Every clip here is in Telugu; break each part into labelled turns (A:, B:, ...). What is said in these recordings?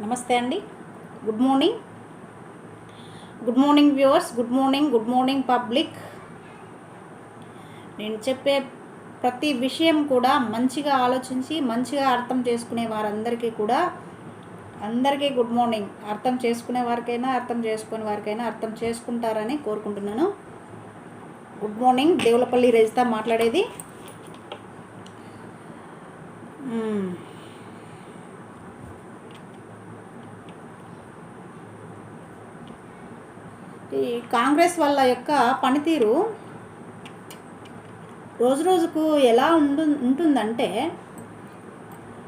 A: నమస్తే అండి. Good morning good morning viewers good morning good morning public నేను చెప్పే ప్రతి విషయం కూడా మంచిగా ఆలోచించి మంచిగా అర్థం చేసుకునే వారందరికీ కూడా అందరికీ గుడ్ మార్నింగ్ అర్థం చేసుకునే వారికైనా అర్థం చేసుకునే వారికైనా అర్థం చేసుకుంటారని కోరుకుంటున్నాను. గుడ్ మార్నింగ్ దేవులపల్లి రజిత మాట్లాడేది. Hmm. ఈ కాంగ్రెస్ వాళ్ళ యొక్క పనితీరు రోజు రోజుకు ఎలా ఉండు ఉంటుందంటే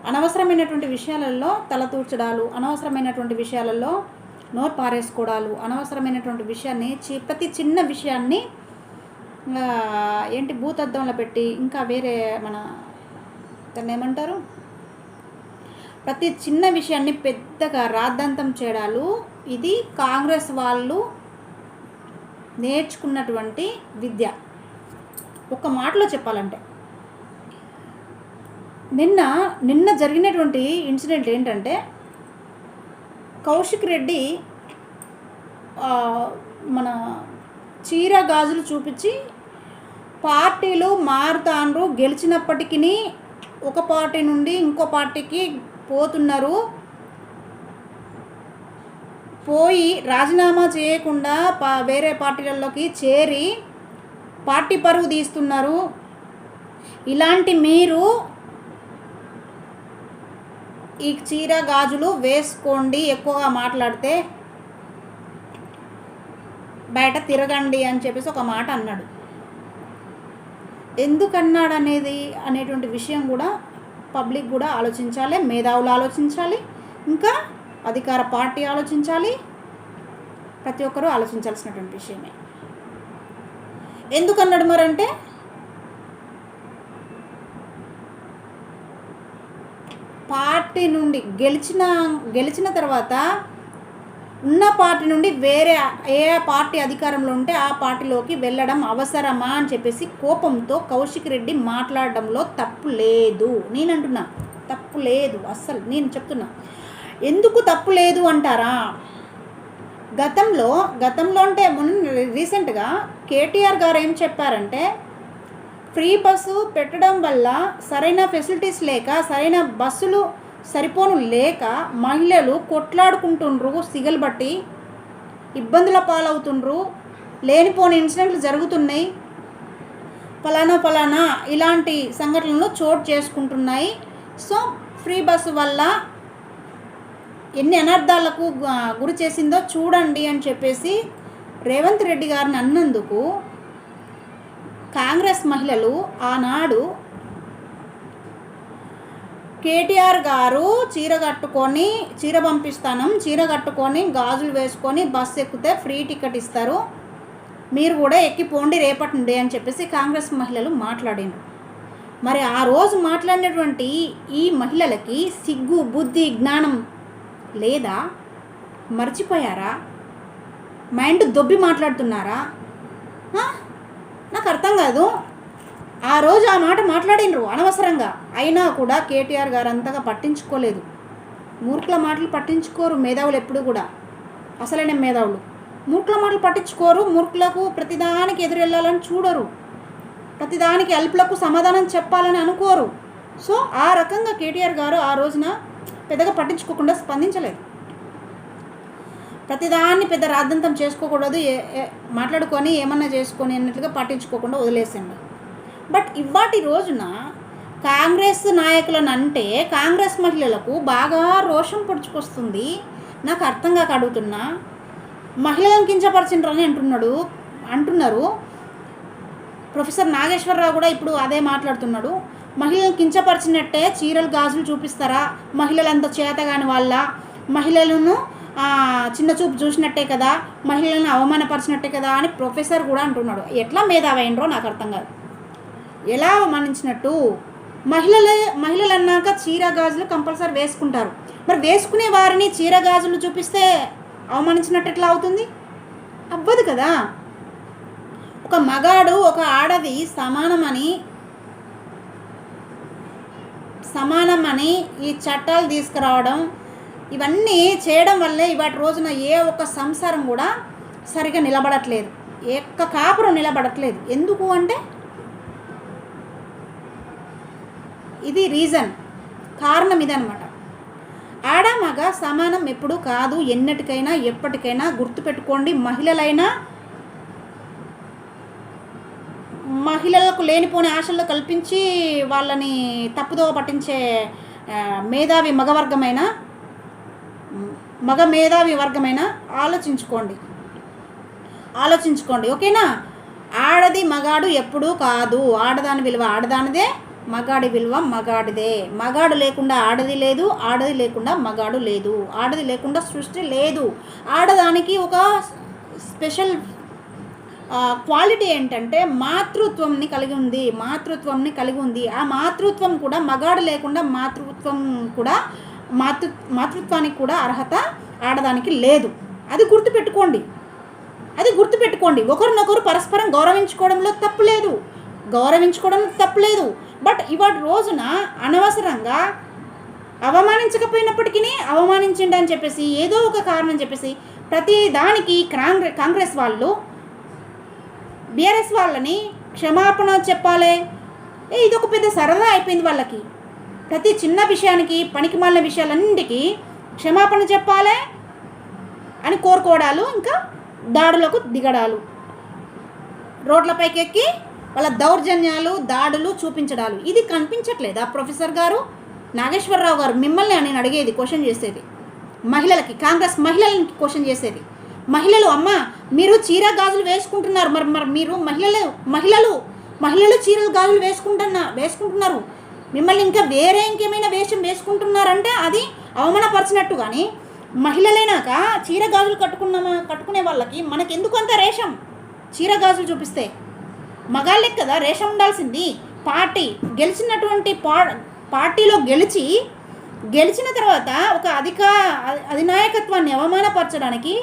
A: అనవసరమైనటువంటి విషయాలలో తలతూర్చడాలు అనవసరమైనటువంటి విషయాలలో నోరు పారేసుకోవడాలు అనవసరమైనటువంటి విషయాన్ని చి- ప్రతి చిన్న విషయాన్ని ఏంటి భూతద్దంలో పెట్టి ఇంకా వేరే మన దాన్ని ఏమంటారు? ప్రతి చిన్న విషయాన్ని పెద్దగా రాద్ధాంతం చేయడాలు ఇది కాంగ్రెస్ వాళ్ళు నేర్చుకున్నటువంటి విద్య. ఒక మాటలో చెప్పాలంటే నిన్న నిన్న జరిగినటువంటి ఇన్సిడెంట్ ఏంటంటే కౌశిక్ రెడ్డి మన చీర గాజులు చూపించి పార్టీలు మారుతాండ్రు గెలిచినప్పటికీ ఒక పార్టీ నుండి ఇంకో పార్టీకి పోతున్నారు. పోయి రాజీనామా చేయకుండా పా వేరే పార్టీలలోకి చేరి పార్టీ పరువు తీస్తున్నారు. ఇలాంటి మీరు ఈ చీర గాజులు వేసుకోండి ఎక్కువగా మాట్లాడితే బయట తిరగండి అని చెప్పేసి ఒక మాట అన్నాడు. ఎందుకన్నాడు అనేది అనేటువంటి విషయం కూడా పబ్లిక్ కూడా ఆలోచించాలి మేధావులు ఆలోచించాలి. ఇంకా అధికార పార్టీ ఆలోచించాలి ప్రతి ఒక్కరూ ఆలోచించాల్సినటువంటి విషయమే. ఎందుకన్నాడు మరంటే పార్టీ నుండి గెలిచిన గెలిచిన తర్వాత ఉన్న పార్టీ నుండి వేరే ఏ పార్టీ అధికారంలో ఉంటే ఆ పార్టీలోకి వెళ్ళడం అవసరమా అని చెప్పేసి కోపంతో కౌశిక్ రెడ్డి మాట్లాడడంలో తప్పు లేదు. నేను అంటున్నా తప్పు లేదు అస్సలు నేను చెప్తున్నా. ఎందుకు తప్పు లేదు అంటారా? గతంలో గతంలో అంటే మొన్న రీసెంట్గా కేటీఆర్ గారు ఏం చెప్పారంటే ఫ్రీ బస్సు పెట్టడం వల్ల సరైన ఫెసిలిటీస్ లేక సరైన బస్సులు సరిపోను లేక మహిళలు కొట్లాడుకుంటుండ్రు సిగలు బట్టి ఇబ్బందుల పాలవుతుండ్రు లేనిపోని ఇన్సిడెంట్లు జరుగుతున్నాయి ఫలానా ఫలానా ఇలాంటి సంఘటనలు చోటు చేసుకుంటున్నాయి. సో ఫ్రీ బస్సు వల్ల ఎన్ని అనర్థాలకు గురి చేసిందో చూడండి అని చెప్పేసి రేవంత్ రెడ్డి గారిని అన్నందుకు కాంగ్రెస్ మహిళలు ఆనాడు కేటీఆర్ గారు చీర కట్టుకొని చీర పంపిస్తాను చీర కట్టుకొని గాజులు వేసుకొని బస్సు ఎక్కితే ఫ్రీ టికెట్ ఇస్తారు. మీరు కూడా ఎక్కిపోండి రేపటి నుండి అని చెప్పేసి కాంగ్రెస్ మహిళలు మాట్లాడిండ్రు. మరి ఆ రోజు మాట్లాడినటువంటి ఈ మహిళలకి సిగ్గు బుద్ధి జ్ఞానం లేదా? మర్చిపోయారా? మైండ్ దొబ్బి మాట్లాడుతున్నారా? నాకు అర్థం కాదు. ఆ రోజు ఆ మాట మాట్లాడినరు అనవసరంగా. అయినా కూడా కేటీఆర్ గారు అంతగా పట్టించుకోలేదు. మూర్ఖుల మాటలు పట్టించుకోరు మేధావులు ఎప్పుడు కూడా. అసలైన మేధావులు. మూర్ఖుల మాటలు పట్టించుకోరు. మూర్ఖులకు ప్రతిదానికి ఎదురు వెళ్ళాలని చూడరు. ప్రతిదానికి అల్పులకు సమాధానం చెప్పాలని అనుకోరు. సో ఆ రకంగా కేటీఆర్ గారు ఆ రోజున పెద్దగా పట్టించుకోకుండా స్పందించలేదు. ప్రతిదాన్ని పెద్ద రాద్దంతం చేసుకోకూడదు ఏ మాట్లాడుకొని ఏమన్నా చేసుకొని అన్నట్లుగా పట్టించుకోకుండా వదిలేసిండు. బట్ ఇవాటి రోజున కాంగ్రెస్ నాయకులను అంటే కాంగ్రెస్ మహిళలకు బాగా రోషం పొడుచుకొస్తుంది. నాకు అర్థం కాక అడుగుతున్నా. మహిళలను కించపరిచినరని అంటున్నాడు అంటున్నారు. ప్రొఫెసర్ నాగేశ్వరరావు కూడా ఇప్పుడు అదే మాట్లాడుతున్నాడు. మహిళలను కించపరిచినట్టే చీరలు గాజులు చూపిస్తారా? మహిళలంత చేతగాని వాళ్ళ. మహిళలను చిన్న చూపు చూసినట్టే కదా? మహిళలను అవమానపరిచినట్టే కదా? అని ప్రొఫెసర్ కూడా అంటున్నాడు. ఎట్లా మేధావైనరో నాకు అర్థం కాదు. ఎలా అవమానించినట్టు? మహిళలే మహిళలు అన్నాక చీర గాజులు కంపల్సరీ వేసుకుంటారు. మరి వేసుకునే వారిని చీర గాజులు చూపిస్తే అవమానించినట్టు ఎట్లా అవుతుంది? అవ్వదు కదా. ఒక మగాడు ఒక ఆడది సమానమని సమానమని ఈ చట్టాలు తీసుకురావడం ఇవన్నీ చేయడం వల్లే ఇవాటి రోజున ఏ ఒక్క సంసారం కూడా సరిగా నిలబడట్లేదు. ఏ ఒక్క కాపురం నిలబడట్లేదు. ఎందుకు అంటే ఇది రీజన్ కారణం ఇదనమాట ఆడ మగ సమానం ఎప్పుడు కాదు. ఎన్నటికైనా ఎప్పటికైనా గుర్తుపెట్టుకోండి. మహిళలైనా మహిళలకు లేనిపోని ఆశలు కల్పించి వాళ్ళని తప్పుదోవ పట్టించే మేధావి మగవర్గమైన మగ మేధావి వర్గమైన ఆలోచించుకోండి. ఆలోచించుకోండి ఓకేనా? ఆడది మగాడు ఎప్పుడూ కాదు. ఆడదాని విలువ ఆడదానిదే మగాడి విలువ మగాడిదే. మగాడు లేకుండా ఆడది లేదు ఆడది లేకుండా మగాడు లేదు. ఆడది లేకుండా సృష్టి లేదు. ఆడదానికి ఒక స్పెషల్ క్వాలిటీ ఏంటంటే మాతృత్వంని కలిగి ఉంది మాతృత్వంని కలిగి ఉంది. ఆ మాతృత్వం కూడా మగాడు లేకుండా మాతృత్వం కూడా మాతృ మాతృత్వానికి కూడా అర్హత ఆడదానికి లేదు. అది గుర్తుపెట్టుకోండి. అది గుర్తుపెట్టుకోండి. ఒకరినొకరు పరస్పరం గౌరవించుకోవడంలో తప్పు లేదు. గౌరవించుకోవడం తప్పు లేదు. బట్ ఇవాటి రోజున అనవసరంగా అవమానించకపోయినప్పటికీ అవమానించండి అని చెప్పేసి ఏదో ఒక కారణం చెప్పేసి ప్రతి దానికి కాంగ్రెస్ కాంగ్రెస్ వాళ్ళు బీఆర్ఎస్ వాళ్ళని క్షమాపణ చెప్పాలి. ఏ ఇది ఒక పెద్ద సరదా అయిపోయింది వాళ్ళకి. ప్రతి చిన్న విషయానికి పనికి మాలిన విషయాలన్నిటికీ క్షమాపణ చెప్పాలి అని కోరుకోవడాలు ఇంకా దాడులకు దిగడాలు. రోడ్లపైకి ఎక్కి వాళ్ళ దౌర్జన్యాలు దాడులు చూపించడాలు. ఇది కనిపించట్లేదు ఆ ప్రొఫెసర్ గారు? నాగేశ్వరరావు గారు మిమ్మల్ని నేను అడిగేది క్వశ్చన్ చేసేది. మహిళలకి కాంగ్రెస్ మహిళలకి క్వశ్చన్ చేసేది. మహిళలు అమ్మ మీరు చీర గాజులు వేసుకుంటున్నారు. మరి మరి మీరు మహిళలు మహిళలు మహిళలు చీరలు గాజులు వేసుకుంటున్నా వేసుకుంటున్నారు. మిమ్మల్ని ఇంకా వేరే ఇంకేమైనా వేషం వేసుకుంటున్నారంటే అది అవమానపరిచినట్టు కానీ మహిళలైనాక చీర గాజులు కట్టుకున్నామా కట్టుకునే వాళ్ళకి మనకెందుకు అంత రేషం? చీర గాజులు చూపిస్తే. మగాళ్ళే కదా రేషం ఉండాల్సింది. పార్టీ గెలిచినటువంటి పా పార్టీలో గెలిచి గెలిచిన తర్వాత ఒక అధిక అధినాయకత్వాన్ని అవమానపరచడానికి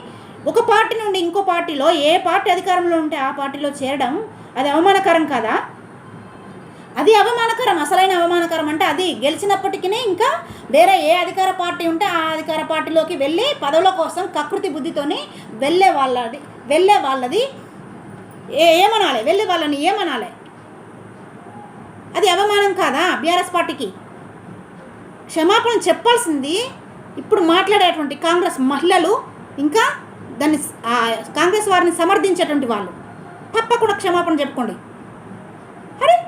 A: ఒక పార్టీ నుండి ఇంకో పార్టీలో ఏ పార్టీ అధికారంలో ఉంటే ఆ పార్టీలో చేరడం అది అవమానకరం కదా? అది అవమానకరం. అసలైన అవమానకరం అంటే అది. గెలిచినప్పటికీ ఇంకా వేరే ఏ అధికార పార్టీ ఉంటే ఆ అధికార పార్టీలోకి వెళ్ళి పదవుల కోసం కకృతి బుద్ధితోని వెళ్ళే వాళ్ళది వెళ్ళే వాళ్ళది ఏ ఏమనాలి? వెళ్ళే వాళ్ళని ఏమనాలి? అది అవమానం కాదా బీఆర్ఎస్ పార్టీకి? క్షమాపణ చెప్పాల్సింది ఇప్పుడు మాట్లాడేటువంటి కాంగ్రెస్ మహిళలు ఇంకా దాన్ని కాంగ్రెస్ వారిని సమర్థించేటువంటి వాళ్ళు. తప్పకుండా క్షమాపణ చెప్పుకోండి. అరే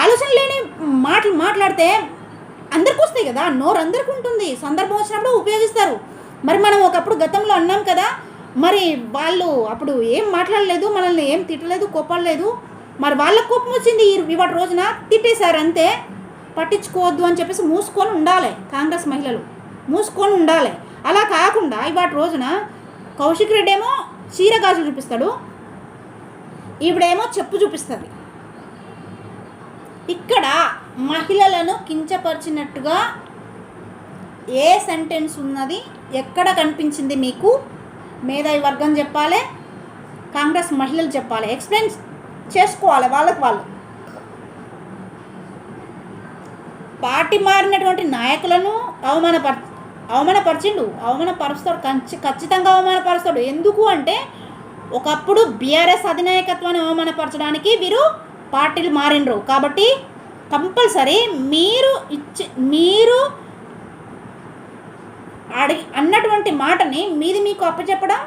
A: ఆలోచన లేని మాటలు మాట్లాడితే అందరికి వస్తాయి కదా నోరు అందరికి ఉంటుంది. సందర్భం వచ్చినప్పుడు ఉపయోగిస్తారు. మరి మనం ఒకప్పుడు గతంలో అన్నాం కదా మరి వాళ్ళు అప్పుడు ఏం మాట్లాడలేదు మనల్ని ఏం తిట్టలేదు కోపడలేదు మరి వాళ్ళకి కోపం వచ్చింది ఈ- ఇవాటి రోజున తిట్టేశారు అంతే పట్టించుకోవద్దు అని చెప్పేసి మూసుకొని ఉండాలి కాంగ్రెస్ మహిళలు. మూసుకొని ఉండాలి. అలా కాకుండా ఇవాటి రోజున కౌశిక్ రెడ్డి ఏమో చీర గాజులు చూపిస్తాడు. ఈవిడేమో చెప్పు చూపిస్తుంది. ఇక్కడ మహిళలను కించపరిచినట్టుగా ఏ సెంటెన్స్ ఉన్నది ఎక్కడ కనిపించింది మీకు? మేధావి వర్గం చెప్పాలి కాంగ్రెస్ మహిళలు చెప్పాలి. ఎక్స్ప్లెయిన్ చేసుకోవాలి వాళ్ళకి వాళ్ళు. పార్టీ మారినటువంటి నాయకులను అవమానపర అవమానపరిచిండు. అవమానపరుస్తాడు. కంచి ఖచ్చితంగా అవమానపరుస్తాడు. ఎందుకు అంటే ఒకప్పుడు బీఆర్ఎస్ అధినాయకత్వాన్ని అవమానపరచడానికి వీరు పార్టీలు మారిండ్రు. కాబట్టి కంపల్సరీ మీరు ఇచ్చి మీరు అడిగి అన్నటువంటి మాటని మీది మీకు అప్పచెప్పడం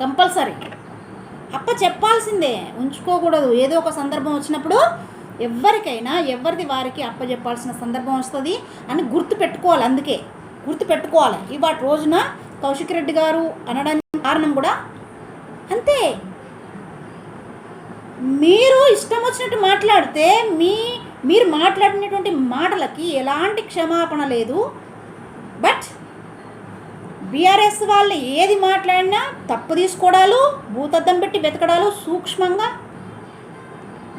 A: కంపల్సరీ. అప్ప చెప్పాల్సిందే. ఉంచుకోకూడదు. ఏదో ఒక సందర్భం వచ్చినప్పుడు ఎవరికైనా ఎవరిది వారికి అప్ప చెప్పాల్సిన సందర్భం వస్తుంది అని గుర్తు పెట్టుకోవాలి అందుకే గుర్తు పెట్టుకోవాలి ఇవాటి రోజున కౌశిక్ రెడ్డి గారు అనడానికి కారణం కూడా అంతే. మీరు ఇష్టం వచ్చినట్టు మాట్లాడితే మీ మీరు మాట్లాడినటువంటి మాటలకి ఎలాంటి క్షమాపణ లేదు. బట్ బీఆర్ఎస్ వాళ్ళు ఏది మాట్లాడినా తప్పు తీసుకోవడాలు భూతద్దం పెట్టి వెతకడాలు సూక్ష్మంగా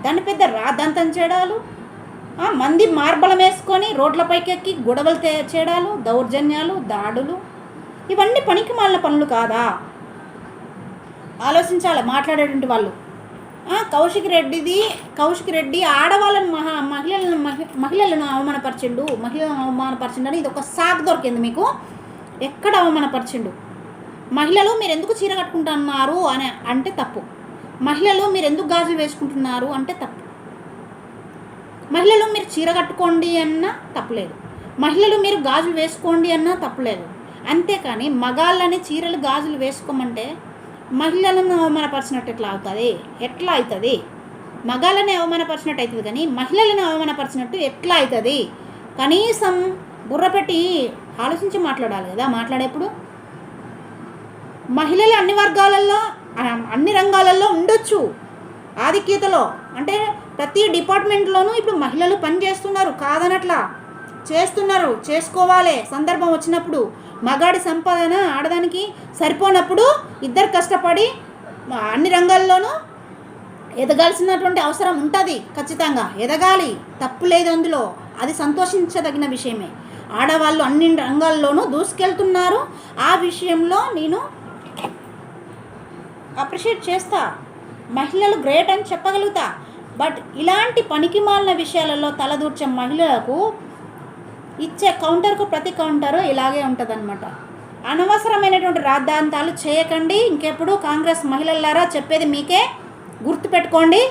A: దాన్ని పెద్ద రాద్దంతం చేయడాలు మంది మార్బలం వేసుకొని రోడ్లపైకి ఎక్కి గొడవలు తే- చేయడాలు దౌర్జన్యాలు దాడులు. ఇవన్నీ పనికి మాలిన పనులు కాదా? ఆలోచించాలి మాట్లాడేటువంటి వాళ్ళు. కౌశిక్ రెడ్డిది కౌశిక్ రెడ్డి ఆడవాళ్ళని మహా మహిళలను మహి- మహిళలను అవమానపరిచిండు. మహిళలను అవమానపరిచిండు అని ఇది ఒక సాకు దొరికింది మీకు. ఎక్కడ అవమానపరిచిండు? మహిళలు మీరు ఎందుకు చీర కట్టుకుంటున్నారు అని అంటే తప్పు. మహిళలు మీరు ఎందుకు గాజులు వేసుకుంటున్నారు అంటే తప్పు. మహిళలు మీరు చీర కట్టుకోండి అన్నా తప్పలేదు. మహిళలు మీరు గాజులు వేసుకోండి అన్నా తప్పలేదు. అంతేకాని మగాళ్ళని చీరలు గాజులు వేసుకోమంటే మహిళలను అవమానపరిచినట్టు ఎట్లా అవుతుంది? ఎట్లా అవుతుంది మగాళ్ళని అవమానపరిచినట్టు అవుతుంది కానీ మహిళలను అవమానపరిచినట్టు ఎట్లా అవుతుంది కనీసం బుర్ర పెట్టి ఆలోచించి మాట్లాడాలి కదా మాట్లాడేప్పుడు. మహిళలు అన్ని వర్గాలలో అన్ని రంగాలలో ఉండొచ్చు. ఆధిక్యతలో. అంటే ప్రతి డిపార్ట్మెంట్లోనూ ఇప్పుడు మహిళలు పని చేస్తున్నారు కాదనట్లా. చేస్తున్నారు చేసుకోవాలి సందర్భం వచ్చినప్పుడు. మగాడి సంపాదన ఆడదానికి సరిపోనప్పుడు ఇద్దరు కష్టపడి అన్ని రంగాల్లోనూ ఎదగాల్సినటువంటి అవసరం ఉంటుంది ఖచ్చితంగా. ఎదగాలి తప్పు లేదు అందులో. అది సంతోషించదగిన విషయమే. ఆడవాళ్ళు అన్ని రంగాల్లోనూ దూసుకెళ్తున్నారు. ఆ విషయంలో నేను అప్రిషియేట్ చేస్తా. మహిళలు గ్రేట్ అని చెప్పగలుగుతా. బట్ ఇలాంటి పనికి మాలిన విషయాలలో తలదూర్చే మహిళలకు ఇచ్చే కౌంటర్కు ప్రతి కౌంటరు ఇలాగే ఉంటుందన్నమాట. అనవసరమైనటువంటి రాద్ధాంతాలు చేయకండి. ఇంకెప్పుడు కాంగ్రెస్ మహిళలారా చెప్పేది మీకే గుర్తుపెట్టుకోండి.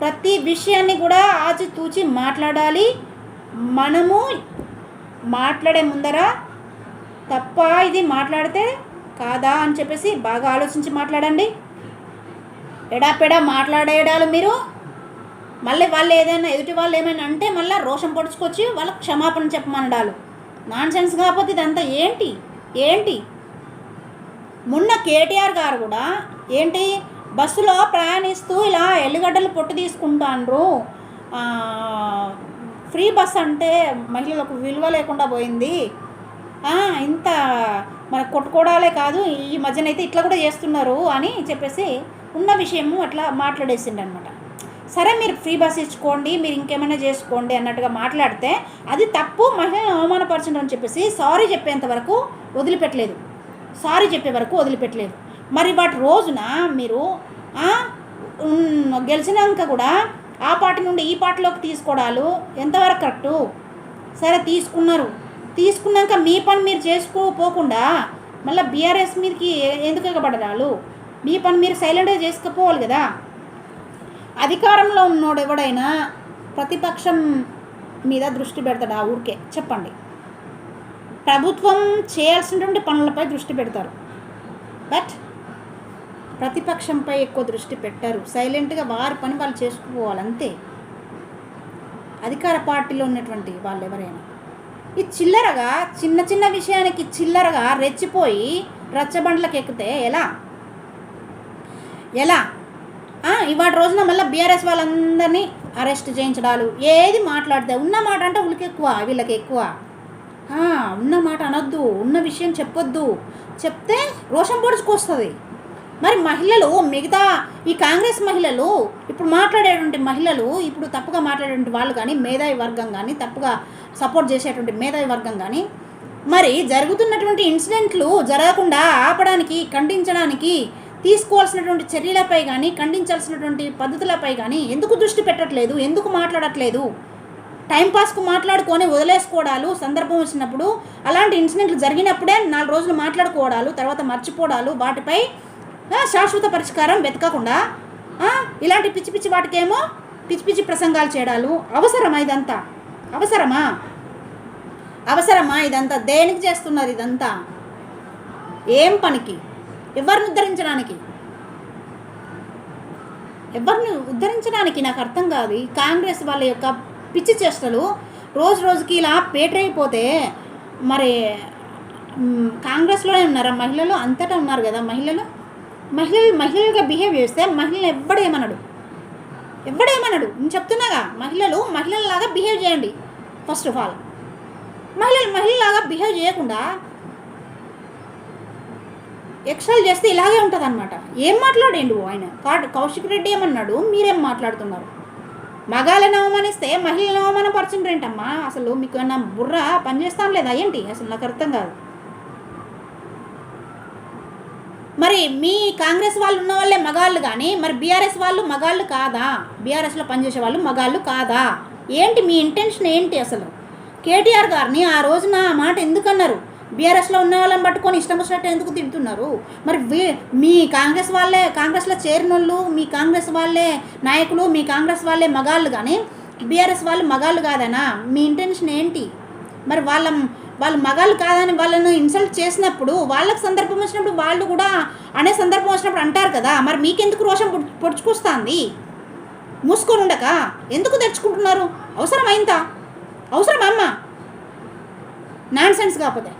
A: ప్రతి విషయాన్ని కూడా ఆచితూచి మాట్లాడాలి. మనము మాట్లాడే ముందర తప్ప ఇది మాట్లాడితే కాదా అని చెప్పేసి బాగా ఆలోచించి మాట్లాడండి. ఎడాపెడా మాట్లాడేయడాలు మీరు. మళ్ళీ వాళ్ళు ఏదైనా ఎదుటి వాళ్ళు ఏమైనా అంటే మళ్ళీ రోషం పొడుచుకొచ్చి వాళ్ళకి క్షమాపణ చెప్పమనడాలు. నాన్ సెన్స్ కాకపోతే ఇదంతా ఏంటి? ఏంటి? మొన్న కేటీఆర్ గారు కూడా ఏంటి? బస్సులో ప్రయాణిస్తూ ఇలా ఎల్లిగడ్డలు పొట్టు తీసుకుంటాన్రు ఫ్రీ బస్ అంటే మహిళలకు విలువ లేకుండా పోయింది. ఇంత మన కొట్టుకోవడాలే కాదు ఈ మధ్యనైతే ఇట్లా కూడా చేస్తున్నారు అని చెప్పేసి ఉన్న విషయము అట్లా మాట్లాడేసిండనమాట సరే మీరు ఫ్రీ బస్ ఇచ్చుకోండి మీరు ఇంకేమైనా చేసుకోండి అన్నట్టుగా మాట్లాడితే అది తప్పు మహిళలను అవమానపరచడం అని చెప్పేసి సారీ చెప్పేంత వరకు వదిలిపెట్టలేదు. సారీ చెప్పే వరకు వదిలిపెట్టలేదు. మరి వాటి రోజున మీరు గెలిచినాక కూడా ఆ పార్టీ నుండి ఈ పార్టీలోకి తీసుకోవడాలు ఎంతవరకు కరెక్టు? సరే తీసుకున్నారు. తీసుకున్నాక మీ పని మీరు చేసుకోపోకుండా మళ్ళీ బీఆర్ఎస్ మీదకి ఎందుకు ఎగబడరాలు మీ పని మీరు సైలెంట్గా చేసుకుపోవాలి కదా. అధికారంలో ఉన్నోడు ఎవడైనా ప్రతిపక్షం మీద దృష్టి పెడతాడు ఆ ఊరికే? చెప్పండి. ప్రభుత్వం చేయాల్సినటువంటి పనులపై దృష్టి పెడతారు. బట్ ప్రతిపక్షంపై ఎక్కువ దృష్టి పెట్టారు. సైలెంట్గా వారి పని వాళ్ళు చేసుకుపోవాలి అంతే అధికార పార్టీలో ఉన్నటువంటి వాళ్ళు ఎవరైనా. ఈ చిల్లరగా చిన్న చిన్న విషయానికి చిల్లరగా రెచ్చిపోయి రచ్చబండ్లకు ఎక్కితే ఎలా? ఎలా? ఇవాటి రోజున మళ్ళీ బీఆర్ఎస్ వాళ్ళందరినీ అరెస్ట్ చేయించడాలు. ఏది మాట్లాడితే ఉన్న మాట అంటే వీళ్ళకి ఎక్కువ వీళ్ళకి ఎక్కువ ఉన్న మాట అనొద్దు ఉన్న విషయం చెప్పొద్దు. చెప్తే రోషం పొడుచుకొస్తుంది. మరి మహిళలు మిగతా ఈ కాంగ్రెస్ మహిళలు ఇప్పుడు మాట్లాడేటువంటి మహిళలు ఇప్పుడు తప్పుగా మాట్లాడేటువంటి వాళ్ళు కానీ మేధావి వర్గం కానీ తప్పుగా సపోర్ట్ చేసేటువంటి మేధావి వర్గం కానీ మరి జరుగుతున్నటువంటి ఇన్సిడెంట్లు జరగకుండా ఆపడానికి ఖండించడానికి తీసుకోవాల్సినటువంటి చర్యలపై కానీ ఖండించాల్సినటువంటి పద్ధతులపై కానీ ఎందుకు దృష్టి పెట్టట్లేదు? ఎందుకు మాట్లాడట్లేదు? టైంపాస్కు మాట్లాడుకొని వదిలేసుకోవడాలు సందర్భం వచ్చినప్పుడు అలాంటి ఇన్సిడెంట్లు జరిగినప్పుడే నాలుగు రోజులు మాట్లాడుకోవడాలు తర్వాత మర్చిపోవడాలు వాటిపై శాశ్వత పరిష్కారం వెతకకుండా ఇలాంటి పిచ్చి పిచ్చి వాటికేమో పిచ్చి పిచ్చి ప్రసంగాలు చేయడాలు అవసరమా ఇదంతా? అవసరమా? అవసరమా ఇదంతా? దేనికి చేస్తున్నారు ఇదంతా? ఏం పనికి? ఎవరిని ఉద్ధరించడానికి? ఎవరిని ఉద్ధరించడానికి? నాకు అర్థం కాదు. ఈ కాంగ్రెస్ వాళ్ళ యొక్క పిచ్చి చేష్టలు రోజు రోజుకి ఇలా పేటరైపోతే మరి కాంగ్రెస్లోనే ఉన్నారా? మహిళలు అంతటా ఉన్నారు కదా మహిళలు? మహిళలు మహిళలుగా బిహేవ్ చేస్తే మహిళలు ఎవ్వడేమనడు ఎవడేమనడు నేను చెప్తున్నాగా మహిళలు మహిళల్లాగా బిహేవ్ చేయండి ఫస్ట్ ఆఫ్ ఆల్. మహిళలు మహిళలాగా బిహేవ్ చేయకుండా ఎక్స్ట్రాలు చేస్తే ఇలాగే ఉంటుంది అనమాట ఏం మాట్లాడేండు ఆయన? కా- కౌశిక్ రెడ్డి ఏమన్నాడు? మీరేం మాట్లాడుతున్నారు? మగాళ్ళని అవమానిస్తే మహిళలను అవమానపరచుండ్రేంటమ్మా? అసలు మీకు ఏమన్నా బుర్ర పనిచేస్తాం లేదా? ఏంటి? అసలు నాకు అర్థం కాదు. మరి మీ కాంగ్రెస్ వాళ్ళు ఉన్న వాళ్ళే మగాళ్ళు కానీ మరి బీఆర్ఎస్ వాళ్ళు మగాళ్ళు కాదా? బీఆర్ఎస్లో పనిచేసే వాళ్ళు మగాళ్ళు కాదా? ఏంటి మీ ఇంటెన్షన్ ఏంటి అసలు? కేటీఆర్ గారిని ఆ రోజున ఆ మాట ఎందుకన్నారు? బీఆర్ఎస్లో ఉన్న వాళ్ళని పట్టుకొని ఇష్టం వచ్చినట్టు ఎందుకు తింటున్నారు? మరి మీ కాంగ్రెస్ వాళ్ళే కాంగ్రెస్లో చేరిన వాళ్ళు మీ కాంగ్రెస్ వాళ్ళే నాయకులు మీ కాంగ్రెస్ వాళ్ళే మగాళ్ళు కానీ బీఆర్ఎస్ వాళ్ళు మగాళ్ళు కాదనా? మీ ఇంటెన్షన్ ఏంటి? మరి వాళ్ళ వాళ్ళు మగాళ్ళు కాదని వాళ్ళను ఇన్సల్ట్ చేసినప్పుడు వాళ్ళకి సందర్భం వచ్చినప్పుడు వాళ్ళు కూడా అనే సందర్భం వచ్చినప్పుడు అంటారు కదా మరి మీకెందుకు రోషం పొడుచుకొస్తుంది? మూసుకొని ఉండక ఎందుకు తెచ్చుకుంటున్నారు అవసరమైందా? అవసరం అమ్మ? నాన్ సెన్స్ కాకపోతే.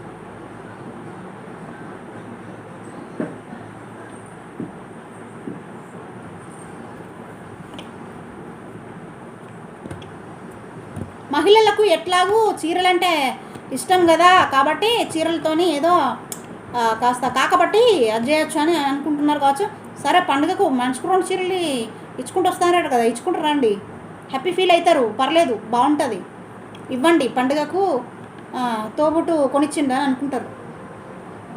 A: మహిళలకు ఎట్లాగూ చీరలంటే ఇష్టం కదా కాబట్టి చీరలతోని ఏదో కాస్త కాకబట్టి అది చేయొచ్చు అని అనుకుంటున్నారు కావచ్చు. సరే పండుగకు మనిషికి రెండు చీరలు ఇచ్చుకుంటూ వస్తున్నారట కదా ఇచ్చుకుంటూ రండి. హ్యాపీ ఫీల్ అవుతారు పర్లేదు బాగుంటుంది. ఇవ్వండి పండుగకు తోబుట్టు కొనిచ్చిండు అని అనుకుంటారు.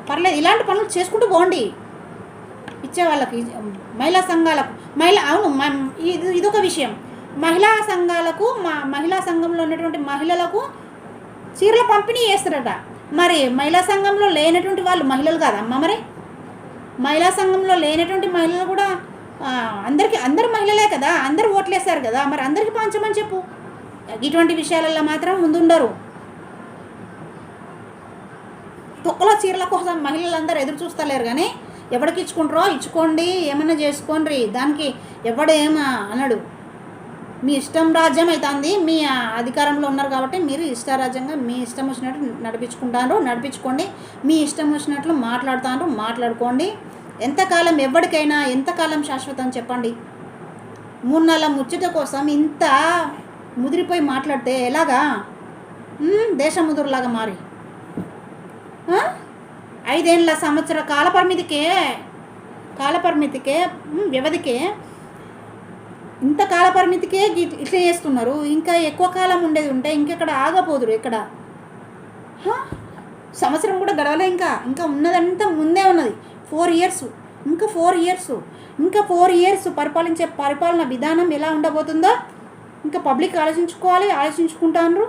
A: పర్లేదు ఇలాంటి పనులు చేసుకుంటూ పోండి. ఇచ్చే వాళ్ళకి మహిళా సంఘాలకు మహిళ అవును ఇది ఇదొక విషయం. మహిళా సంఘాలకు మా మహిళా సంఘంలో ఉన్నటువంటి మహిళలకు చీరల పంపిణీ చేస్తారట. మరి మహిళా సంఘంలో లేనటువంటి వాళ్ళు మహిళలు కాదమ్మా మరి? మహిళా సంఘంలో లేనటువంటి మహిళలు కూడా అందరికీ అందరు మహిళలే కదా అందరు ఓట్లేస్తారు కదా మరి అందరికీ పంచమని చెప్పు. ఇటువంటి విషయాలలో మాత్రం ముందుండరు. తొక్కలో చీరల కోసం మహిళలందరూ ఎదురు చూస్తలేరు కానీ ఎవడికి ఇచ్చుకుంటారో ఇచ్చుకోండి ఏమన్నా చేసుకోండి దానికి ఎవడేమా అనడు. మీ ఇష్టం రాజ్యం అవుతుంది మీ అధికారంలో ఉన్నారు కాబట్టి మీరు ఇష్టారాజ్యంగా మీ ఇష్టం వచ్చినట్టు నడిపించుకుంటారు నడిపించుకోండి. మీ ఇష్టం వచ్చినట్లు మాట్లాడుతారు మాట్లాడుకోండి. ఎంతకాలం ఎవరికైనా ఎంతకాలం శాశ్వతం చెప్పండి. మూడు నెలల ముచ్చట కోసం ఇంత ముదిరిపోయి మాట్లాడితే ఎలాగా? దేశముదురులాగా ముదురులాగా మారి ఐదేళ్ళ సంవత్సర కాలపరిమితికే కాలపరిమితికే వ్యవధికే ఇంత కాల పరిమితికే ఇట్లా చేస్తున్నారు. ఇంకా ఎక్కువ కాలం ఉండేది ఉంటే ఇంకెక్కడ ఆగపోదురు ఇక్కడ సంవత్సరం కూడా గడవలే ఇంకా. ఇంకా ఉన్నదంతా ముందే ఉన్నది. ఫోర్ ఇయర్స్ ఇంకా ఫోర్ ఇయర్స్ ఇంకా ఫోర్ ఇయర్స్ పరిపాలించే పరిపాలన విధానం ఎలా ఉండబోతుందో ఇంకా పబ్లిక్ ఆలోచించుకోవాలి ఆలోచించుకుంటాను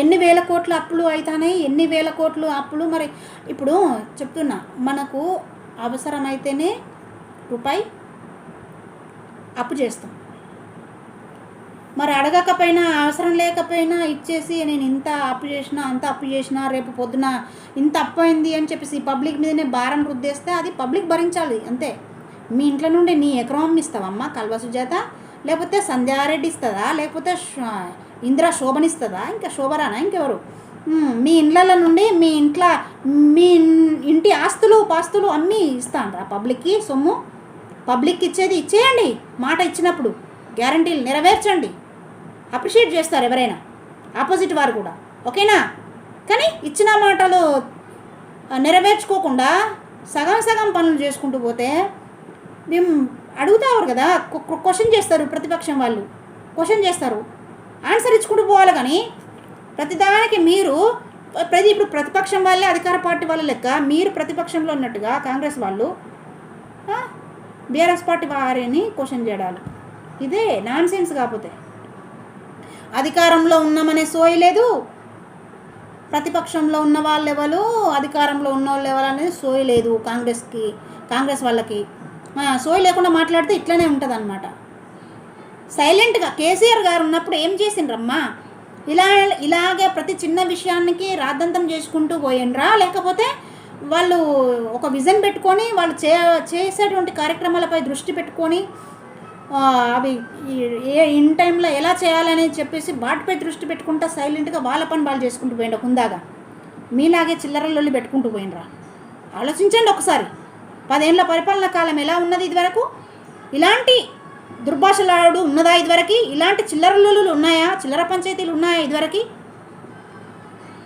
A: ఎన్ని వేల కోట్ల అప్పులు అవుతాయి ఎన్ని వేల కోట్లు అప్పులు మరి. ఇప్పుడు చెప్తున్నా మనకు అవసరమైతేనే రూపాయి అప్పు చేస్తాం. మరి అడగకపోయినా అవసరం లేకపోయినా ఇచ్చేసి నేను ఇంత అప్పు చేసినా అంత అప్పు చేసినా రేపు పొద్దున ఇంత అప్పు అయింది అని చెప్పేసి పబ్లిక్ మీదనే భారం రుద్దేస్తే అది పబ్లిక్ భరించాలి అంతే. మీ ఇంట్లో నుండి నీ ఎకరం ఇస్తావమ్మా కల్వ సుజాత? లేకపోతే సంధ్యారెడ్డి ఇస్తుందా? లేకపోతే ఇందిరా శోభనిస్తుందా ఇంకా శోభరానా? ఇంకెవరు? మీ ఇండ్ల నుండి మీ ఇంట్లో మీ ఇంటి ఆస్తులు పాస్తులు అన్నీ ఇస్తాను పబ్లిక్కి సొమ్ము. పబ్లిక్ ఇచ్చేది ఇచ్చేయండి. మాట ఇచ్చినప్పుడు గ్యారంటీలు నెరవేర్చండి. అప్రిషియేట్ చేస్తారు ఎవరైనా. ఆపోజిట్ వారు కూడా. ఓకేనా? కానీ ఇచ్చిన మాటలు నెరవేర్చుకోకుండా సగం సగం పనులు చేసుకుంటూ పోతే మేము అడుగుతావారు కదా క్వశ్చన్ చేస్తారు ప్రతిపక్షం వాళ్ళు. క్వశ్చన్ చేస్తారు. ఆన్సర్ ఇచ్చుకుంటూ పోవాలి కానీ ప్రతిదానికి మీరు ప్రతి ఇప్పుడు ప్రతిపక్షం వాళ్ళే అధికార పార్టీ వాళ్ళ లెక్క మీరు ప్రతిపక్షంలో ఉన్నట్టుగా కాంగ్రెస్ వాళ్ళు బీఆర్ఎస్ పార్టీ వారిని క్వశ్చన్ చేయడాలు. ఇదే నాన్ సెన్స్ కాకపోతే. అధికారంలో ఉన్నామనే సోయి లేదు. ప్రతిపక్షంలో ఉన్న వాళ్ళు ఎవరు అధికారంలో ఉన్న వాళ్ళు ఎవరు అనేది సోయి లేదు కాంగ్రెస్కి కాంగ్రెస్ వాళ్ళకి. సోయి లేకుండా మాట్లాడితే ఇట్లనే ఉంటుంది అనమాట సైలెంట్గా కేసీఆర్ గారు ఉన్నప్పుడు ఏం చేసిండ్రమ్మా? ఇలా ఇలాగే ప్రతి చిన్న విషయానికి రాద్దంతం చేసుకుంటూ పోయిండ్రా? లేకపోతే వాళ్ళు ఒక విజన్ పెట్టుకొని వాళ్ళు చే చేసేటువంటి కార్యక్రమాలపై దృష్టి పెట్టుకొని అవి ఏ ఇన్ టైంలో ఎలా చేయాలని చెప్పేసి వాటిపై దృష్టి పెట్టుకుంటా సైలెంట్గా వాళ్ళ పని వాళ్ళు చేసుకుంటూ పోయిండు కుందాగా. మీలాగే చిల్లరలొల్లి పెట్టుకుంటూ పోయినరా? ఆలోచించండి ఒకసారి. పదేళ్ళ పరిపాలన కాలం ఎలా ఉన్నది ఇదివరకు? ఇలాంటి దుర్భాషలాడు ఉన్నదా ఇదివరకు? ఇలాంటి చిల్లరలొల్లులు ఉన్నాయా? చిల్లర పంచాయతీలు ఉన్నాయా ఇదివరకు?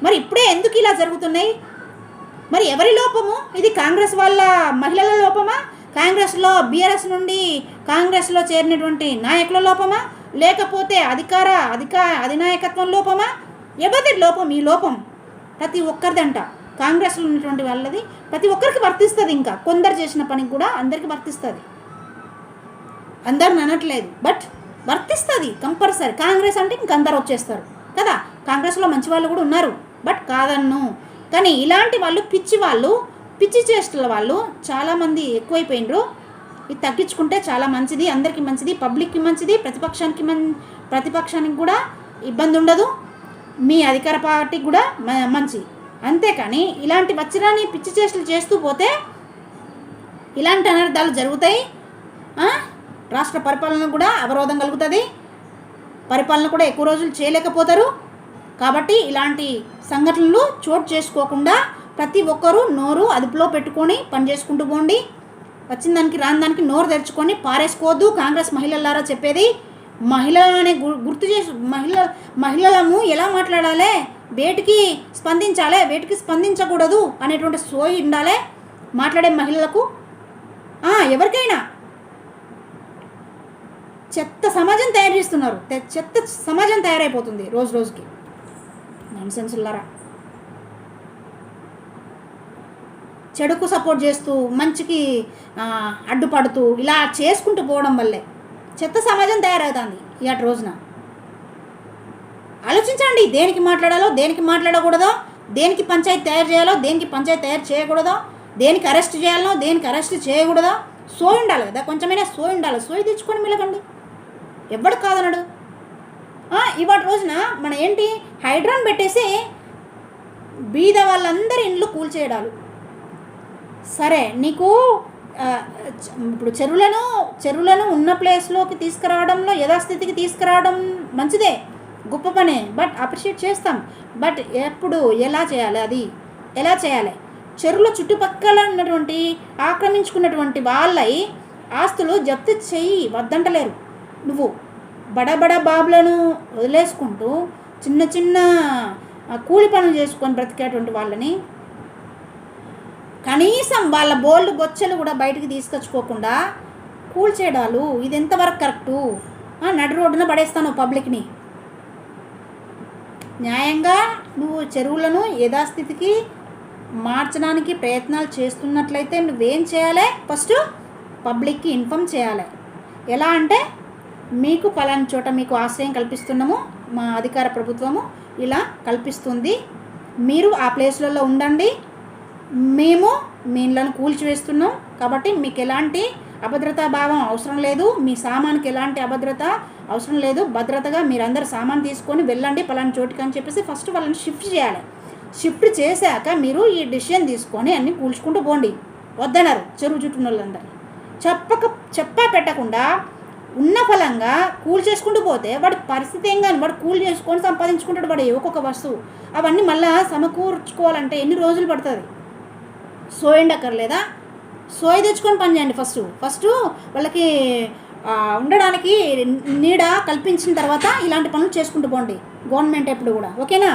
A: మరి ఇప్పుడే ఎందుకు ఇలా జరుగుతున్నాయి? మరి ఎవరి లోపము? ఇది కాంగ్రెస్ వాళ్ళ మహిళల లోపమా? కాంగ్రెస్లో బీఆర్ఎస్ నుండి కాంగ్రెస్లో చేరినటువంటి నాయకుల లోపమా? లేకపోతే అధికార అధికార అధినాయకత్వం లోపమా? ఎవరిది లోపం? ఈ లోపం ప్రతి ఒక్కరిదంట. కాంగ్రెస్లో ఉన్నటువంటి వాళ్ళది ప్రతి ఒక్కరికి వర్తిస్తుంది ఇంకా. కొందరు చేసిన పనికి కూడా అందరికీ వర్తిస్తుంది. అందరిని అనట్లేదు. బట్ వర్తిస్తుంది కంపల్సరీ. కాంగ్రెస్ అంటే ఇంకందరు వచ్చేస్తారు. కదా? కాంగ్రెస్లో మంచి వాళ్ళు కూడా ఉన్నారు. బట్ కాదన్ను. కానీ ఇలాంటి వాళ్ళు పిచ్చి వాళ్ళు పిచ్చి చేష్టల వాళ్ళు చాలామంది ఎక్కువైపోయినరు ఇది తగ్గించుకుంటే చాలా మంచిది అందరికీ మంచిది పబ్లిక్కి మంచిది ప్రతిపక్షానికి మం ప్రతిపక్షానికి కూడా ఇబ్బంది ఉండదు. మీ అధికార పార్టీకి కూడా మ- మంచి. అంతేకాని ఇలాంటి వచ్చిరాని పిచ్చి చేష్టలు చేస్తూ పోతే ఇలాంటి అనర్థాలు జరుగుతాయి. రాష్ట్ర పరిపాలన కూడా అవరోధం కలుగుతుంది. పరిపాలన కూడా ఎక్కువ రోజులు చేయలేకపోతారు. కాబట్టి ఇలాంటి సంఘటనలు చోటు చేసుకోకుండా ప్రతి ఒక్కరూ నోరు అదుపులో పెట్టుకొని పని చేసుకుంటూ పోండి. వచ్చిన దానికి రాని దానికి నోరు తెరుచుకొని పారేసుకోవద్దు. కాంగ్రెస్ మహిళలారా చెప్పేది మహిళలనే గు- గుర్తు చేసి మహిళ మహిళలము ఎలా మాట్లాడాలి? వేటికి స్పందించాలి? వేటికి స్పందించకూడదు అనేటువంటి సోయి ఉండాలి మాట్లాడే మహిళలకు? ఎవరికైనా? చెత్త సమాజం తయారు చేస్తున్నారు. చెత్త సమాజం తయారైపోతుంది రోజు రోజుకి. నాన్సెన్సులారా చెడుకు సపోర్ట్ చేస్తూ మంచికి అడ్డుపడుతూ ఇలా చేసుకుంటూ పోవడం వల్లే చెత్త సమాజం తయారవుతుంది ఇవాటి రోజున. ఆలోచించండి దేనికి మాట్లాడాలో దేనికి మాట్లాడకూడదో దేనికి పంచాయతీ తయారు చేయాలో దేనికి పంచాయతీ తయారు చేయకూడదో దేనికి అరెస్ట్ చేయాలో దేనికి అరెస్ట్ చేయకూడదో సోయి ఉండాలి కదా కొంచెమైనా సోయి ఉండాలి. సోయి తెచ్చుకొని మిలకండి. ఎవడు కాదనడు? ఇవాటి రోజున మన ఏంటి? హైడ్రాన్ పెట్టేసి బీద వాళ్ళందరి ఇండ్లు కూల్చేయడాలు సరే నీకు ఇప్పుడు చెరువులను చెరువులను ఉన్న ప్లేస్లోకి తీసుకురావడంలో యథాస్థితికి తీసుకురావడం మంచిదే గొప్ప పనే బట్ అప్రిషియేట్ చేస్తాం. బట్ ఎప్పుడు ఎలా చేయాలి అది? ఎలా చేయాలి? చెరువుల చుట్టుపక్కల ఉన్నటువంటి ఆక్రమించుకున్నటువంటి వాళ్ళై ఆస్తులు జప్తు చెయ్యి వద్దంటలేరు. నువ్వు. బడబడ బాబులను వదిలేసుకుంటూ చిన్న చిన్న కూలి పనులు చేసుకొని బ్రతికేటువంటి వాళ్ళని కనీసం వాళ్ళ బోల్డ్ బొచ్చలు కూడా బయటికి తీసుకొచ్చుకోకుండా కూల్చేయడాలు ఇది ఎంతవరకు కరెక్టు? నడు నడి రోడ్డున పడేస్తాను పబ్లిక్ని. న్యాయంగా నువ్వు చెరువులను యథాస్థితికి మార్చడానికి ప్రయత్నాలు చేస్తున్నట్లయితే నువ్వేం చేయాలి? ఫస్ట్ పబ్లిక్కి ఇన్ఫామ్ చేయాలి. ఎలా అంటే మీకు పలాని చోట మీకు ఆశ్రయం కల్పిస్తున్నాము మా అధికార ప్రభుత్వము ఇలా కల్పిస్తుంది. మీరు ఆ ప్లేస్లలో ఉండండి. మేము మీ ఇళ్ళను కూల్చివేస్తున్నాం. కాబట్టి మీకు ఎలాంటి అభద్రతా భావం అవసరం లేదు. మీ సామాన్కి ఎలాంటి అభద్రత అవసరం లేదు. భద్రతగా మీరందరూ సామాన్ తీసుకొని వెళ్ళండి పలాని చోటుకి అని చెప్పేసి ఫస్ట్ వాళ్ళని షిఫ్ట్ చేయాలి. షిఫ్ట్ చేశాక మీరు ఈ డిసిషన్ తీసుకొని అన్నీ కూల్చుకుంటూ పోండి. వద్దన్నారు చెరువు చుట్టూ వాళ్ళందరూ చెప్పక చెప్పా పెట్టకుండా ఉన్న ఫలంగా కూల్ చేసుకుంటూ పోతే వాడి పరిస్థితి ఏం కానీ వాడు కూల్ చేసుకొని సంపాదించుకుంటాడు వాడు ఒక్కొక్క వస్తువు. అవన్నీ మళ్ళీ సమకూర్చుకోవాలంటే ఎన్ని రోజులు పడుతుంది? సోయండి అక్కర్లేదా సోయ తెచ్చుకొని పని చేయండి ఫస్ట్. ఫస్ట్ వాళ్ళకి ఉండడానికి నీడ కల్పించిన తర్వాత ఇలాంటి పనులు చేసుకుంటూ పోండి. గవర్నమెంట్ ఎప్పుడు కూడా. ఓకేనా?